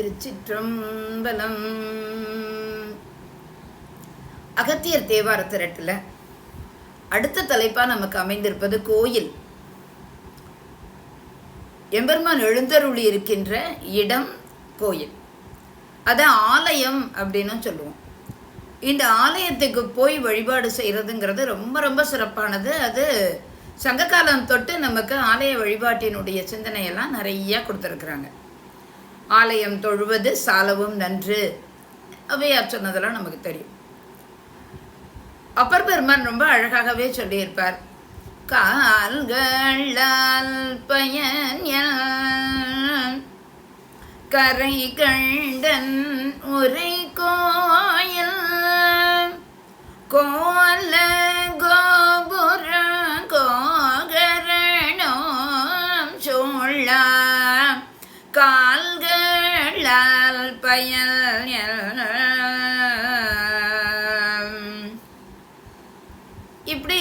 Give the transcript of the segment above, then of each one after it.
திருச்சிற்றம்பலம். அகத்தியர் தேவார திரட்டில் அடுத்த தலைப்பாக நமக்கு அமைந்திருப்பது கோயில். எம்பெருமான் எழுந்தருளி இருக்கின்ற இடம் கோயில். அதை ஆலயம் அப்படின்னு சொல்லுவோம். இந்த ஆலயத்துக்கு போய் வழிபாடு செய்கிறதுங்கிறது ரொம்ப ரொம்ப சிறப்பானது. அது சங்ககாலம் தொட்டு நமக்கு ஆலய வழிபாட்டினுடைய சிந்தனையெல்லாம் நிறைய கொடுத்துருக்குறாங்க. ஆலயம் தொழுவது சாலவும் நன்று. அவையார் சொன்னதெல்லாம் நமக்கு தெரியும். அப்பர் பெருமான் ரொம்ப அழகாகவே சொல்லியிருப்பார். கால்களால் பயன் கரை கண்டன் உரை கோயில் கோல பயல் இப்படி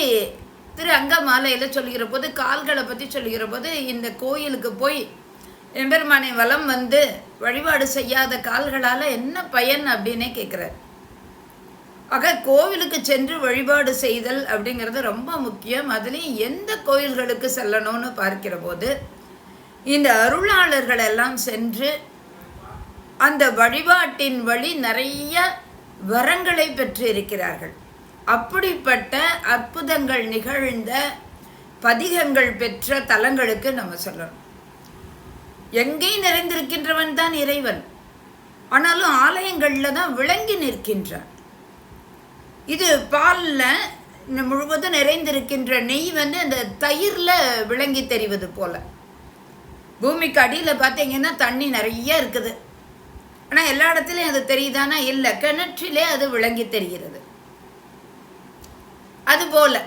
திரு அங்கமாலையில் சொல்லுகிற போது கால்களை பற்றி சொல்லுகிற போது இந்த கோயிலுக்கு போய் எம்பெருமானை வலம் வந்து வழிபாடு செய்யாத கால்களால் என்ன பயன் அப்படின்னே கேட்குறார் ஆக கோவிலுக்கு சென்று வழிபாடு செய்தல் அப்படிங்கிறது ரொம்ப முக்கியம். அதுலேயும் எந்த கோயில்களுக்கு செல்லணும்னு பார்க்கிற போது இந்த அருளாளர்கள் எல்லாம் சென்று அந்த வழிபாட்டின் வழி நிறைய வரங்களை பெற்று இருக்கிறார்கள் அப்படிப்பட்ட அற்புதங்கள் நிகழ்ந்த பதிகங்கள் பெற்ற தலங்களுக்கு நம்ம சொல்லணும். எங்கே நிறைந்திருக்கின்றவன் தான் இறைவன். ஆனாலும் ஆலயங்களில் தான் விளங்கி நிற்கின்றான். இது பாலில் முழுவதும் நிறைந்திருக்கின்ற நெய் வந்து அந்த தயிரில் விளங்கி தெரிவது போல. பூமிக்கு அடியில் பார்த்தீங்கன்னா தண்ணி நிறைய இருக்குது. ஆனால் எல்லா இடத்துலையும் அது தெரியுதானா? இல்லை. கிணற்றிலே அது விளங்கி தெரிகிறது. அதுபோல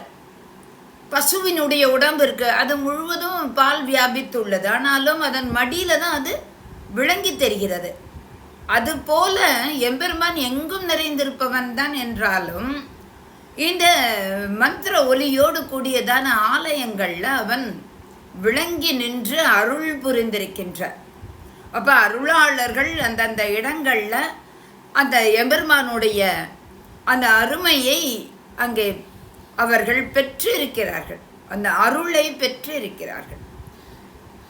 பசுவினுடைய உடம்பு இருக்கு. அது முழுவதும் பால் வியாபித்துள்ளது. ஆனாலும் அதன் மடியில தான் அது விளங்கி தெரிகிறது. அதுபோல எம்பெருமான் எங்கும் நிறைந்திருப்பவன் தான் என்றாலும் இந்த மந்திர ஒலியோடு கூடியதான ஆலயங்களில் அவன் விளங்கி நின்று அருள் புரிந்திருக்கின்றார். அப்போ அருளாளர்கள் அந்தந்த இடங்களில் அந்த எம்பெருமானுடைய அந்த அருமையை அங்கே அவர்கள் பெற்று இருக்கிறார்கள் அந்த அருளை பெற்று இருக்கிறார்கள்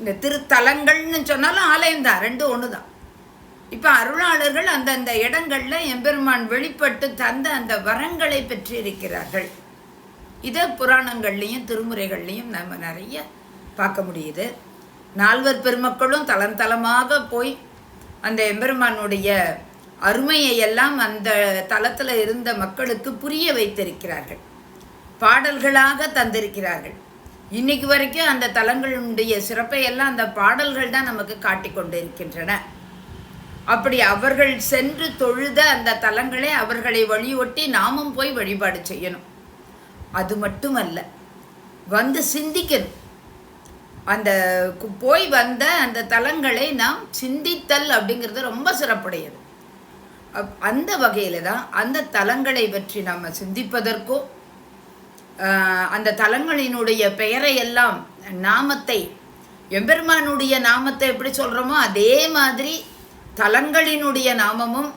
இந்த திருத்தலங்கள்னு சொன்னாலும் ஆலயம் தான் ரெண்டு ஒன்று தான் இப்போ அருளாளர்கள் அந்தந்த இடங்களில் எம்பெருமான் வெளிப்பட்டு தந்த அந்த வரங்களை பெற்று இருக்கிறார்கள் இதை புராணங்கள்லையும் திருமுறைகள்லையும் நம்ம நிறைய பார்க்க முடியுது. நால்வர் பெருமக்களும் தளம் தளமாக போய் அந்த எம்பெருமானுடைய அருமையை எல்லாம் அந்த தளத்தில் இருந்த மக்களுக்கு புரிய வைத்திருக்கிறார்கள். பாடல்களாக தந்திருக்கிறார்கள். இன்னைக்கு வரைக்கும் அந்த தலங்களுடைய சிறப்பை எல்லாம் அந்த பாடல்கள் தான் நமக்கு காட்டிக் கொண்டு இருக்கின்றன அப்படி அவர்கள் சென்று தொழுத அந்த தலங்களை அவர்களை வழியொட்டி நாமும் போய் வழிபாடு செய்யணும். அது மட்டுமல்ல வந்து சிந்திக்கணும். அந்த போய் வந்த அந்த தலங்களை நாம் சிந்தித்தல் அப்படிங்கிறது ரொம்ப சிறப்புடையது. அப்- அந்த வகையில் தான் அந்த தலங்களை பற்றி நாம் சிந்திப்பதற்கும் அந்த தலங்களினுடைய பெயரை எல்லாம் நாமத்தை எம்பெருமானுடைய நாமத்தை எப்படி சொல்கிறோமோ அதே மாதிரி தலங்களினுடைய நாமமும்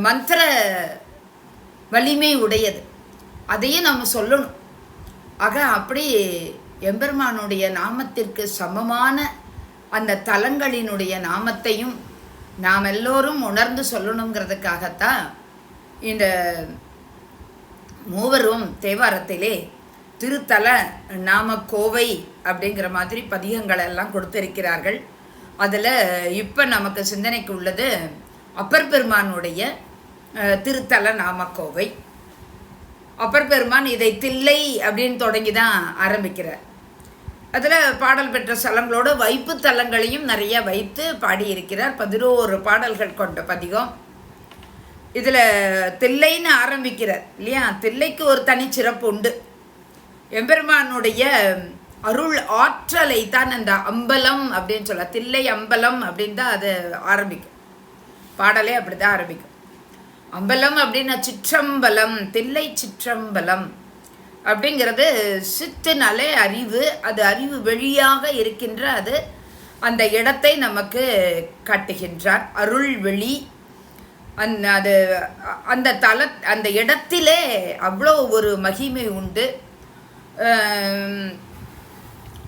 மந்திர வலிமை உடையது. அதையும் நம்ம சொல்லணும். ஆக அப்படி எம்பெருமானுடைய நாமத்திற்கு சமமான அந்த தலங்களினுடைய நாமத்தையும் நாம் எல்லோரும் உணர்ந்து சொல்லணுங்கிறதுக்காகத்தான் இந்த மூவரும் தேவாரத்திலே திருத்தல நாம கோவை அப்படிங்கிற மாதிரி பதிகங்கள் எல்லாம் கொடுத்திருக்கிறார்கள். அதில் இப்போ நமக்கு சிந்தனைக்கு உள்ளது அப்பர் பெருமானுடைய திருத்தல நாமக்கோவை. அப்பர் பெருமான் இதை தில்லை அப்படின்னு தொடங்கி தான் ஆரம்பிக்கிறார். அதில் பாடல் பெற்ற ஸ்தலங்களோடு வைப்பு தலங்களையும் நிறைய வைத்து பாடியிருக்கிறார். பதினோரு பாடல்கள் கொண்ட பதிகம். இதில் தில்லைன்னு ஆரம்பிக்கிறார் இல்லையா? தில்லைக்கு ஒரு தனி சிறப்பு உண்டு. எம்பெருமானுடைய அருள் ஆற்றலை தான் அந்த அம்பலம் அப்படின்னு சொல்ல தில்லை அம்பலம் அப்படின்னு தான் அது ஆரம்பிக்கும். பாடலே அப்படி தான் ஆரம்பிக்கும். அம்பலம் அப்படின்னா சிற்றம்பலம் தில்லை சிற்றம்பலம். அப்படிங்கிறது சித்துனாலே அறிவு. அது அறிவு வெளியாக இருக்கின்ற அது அந்த இடத்தை நமக்கு காட்டுகின்றார். அருள்வெளி. அந் அது அந்த தல அந்த இடத்திலே அவ்வளோ ஒரு மகிமை உண்டு.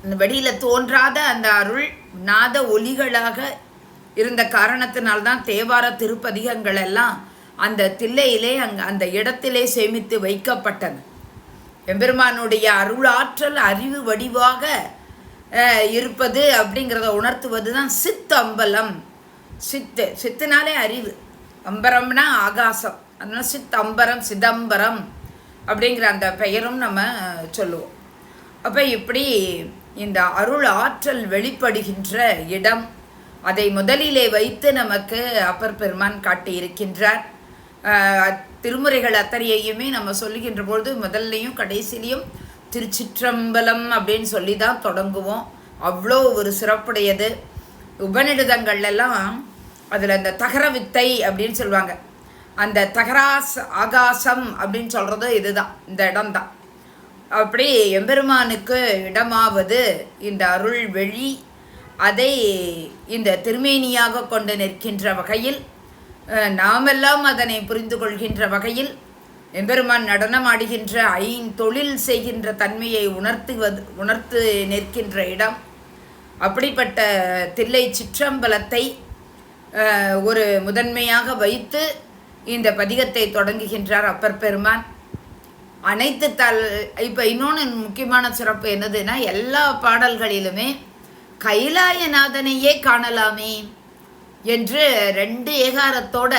அந்த வெளியில் தோன்றாத அந்த அருள் நாத ஒலிகளாக இருந்த காரணத்தினால்தான் தேவார திருப்பதிகங்கள் எல்லாம் அந்த தில்லையிலே அங் அந்த இடத்திலே சேமித்து வைக்கப்பட்டன. எம்பெருமானுடைய அருளாற்றல் அறிவு வடிவாக இருப்பது அப்படிங்கிறத உணர்த்துவது தான் சித் அம்பலம். சித்து சித்துனாலே அறிவு. அம்பரம்னா ஆகாசம். அதனால் சித் அம்பரம் சிதம்பரம் அப்படிங்கிற அந்த பெயரும் நம்ம சொல்லுவோம். அப்போ இப்படி இந்த அருள் ஆற்றல் வெளிப்படுகின்ற இடம் அதை முதலிலே வைத்து நமக்கு அப்பர் பெருமான் காட்டியிருக்கின்றார். திருமுறைகள் அத்தனையையுமே நம்ம சொல்லுகின்ற பொழுது முதல்லையும் கடைசிலையும் திருச்சிற்றம்பலம் அப்படின்னு சொல்லி தான் தொடங்குவோம். அவ்வளோ ஒரு சிறப்புடையது. உபநிடதங்கள்லாம் அதில் அந்த தகர வித்தை அப்படின்னு சொல்லுவாங்க. அந்த தகராஸ் ஆகாசம் அப்படின்னு சொல்கிறது இதுதான். இந்த இடம்தான். அப்படி எம்பெருமானுக்கு இடமாவது இந்த அருள் வெளி அதை இந்த திருமேனியாக கொண்டு நிற்கின்ற வகையில் நாமெல்லாம் அதனை புரிந்து கொள்கின்ற வகையில் எம்பெருமான் நடனமாடுகின்ற ஐந்தொழில் செய்கின்ற தன்மையை உணர்த்துவது உணர்த்து நிற்கின்ற இடம். அப்படிப்பட்ட தில்லை சிற்றம்பலத்தை ஒரு முதன்மையாக வைத்து இந்த பதிகத்தை தொடங்குகின்றார் அப்பர் பெருமான். அனைத்து தல் இப்போ இன்னொன்று முக்கியமான சிறப்பு என்னதுன்னா எல்லா பாடல்களிலுமே கைலாயநாதனையே காணலாமே. என்று ரெண்டு ஏகாரத்தோட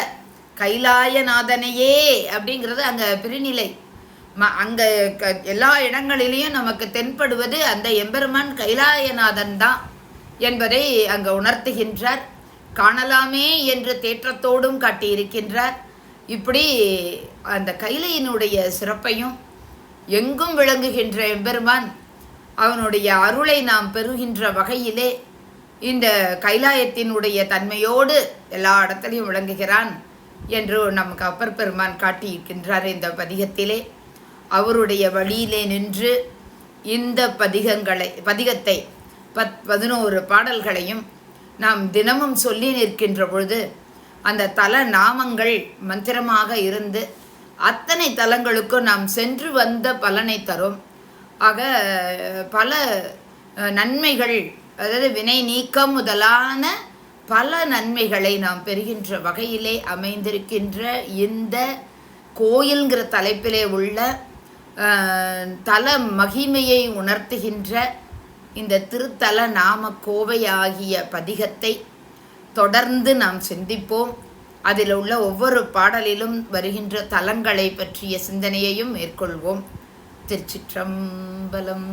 கைலாயநாதனையே அப்படிங்கிறது அங்கே பிரிநிலை. ம அங்கே க எல்லா இடங்களிலையும் நமக்கு தென்படுவது அந்த எம்பெருமான் கைலாயநாதன் தான் என்பதை அங்கே உணர்த்துகின்றார். காணலாமே என்று தேற்றத்தோடும் காட்டியிருக்கின்றார். இப்படி அந்த கைலையினுடைய சிறப்பையும் எங்கும் விளங்குகின்ற எம்பெருமான் அவனுடைய அருளை நாம் பெறுகின்ற வகையிலே இந்த கைலாயத்தினுடைய தன்மையோடு எல்லா இடத்துலையும் விளங்குகிறான் என்று நமக்கு அப்பர் பெருமான் காட்டியிருக்கின்றார் இந்த பதிகத்திலே. அவருடைய வழியிலே நின்று இந்த பதிகங்களை பதிகத்தை பத் பதினோரு பாடல்களையும் நாம் தினமும் சொல்லி நிற்கின்ற பொழுது அந்த தல நாமங்கள் மந்திரமாக இருந்து அத்தனை தலங்களுக்கும் நாம் சென்று வந்த பலனை தரும். ஆக பல நன்மைகள் அதாவது வினை நீக்கம் முதலான பல நன்மைகளை நாம் பெறுகின்ற வகையிலே அமைந்திருக்கின்ற இந்த கோயில்ங்கிற தலைப்பிலே உள்ள தல மகிமையை உணர்த்துகின்ற இந்த திருத்தல நாம கோவையாகிய பதிகத்தை தொடர்ந்து நாம் சிந்திப்போம். அதில் உள்ள ஒவ்வொரு பாடலிலும் வருகின்ற தலங்களை பற்றிய சிந்தனையையும் மேற்கொள்வோம். திருச்சிற்றம்பலம்.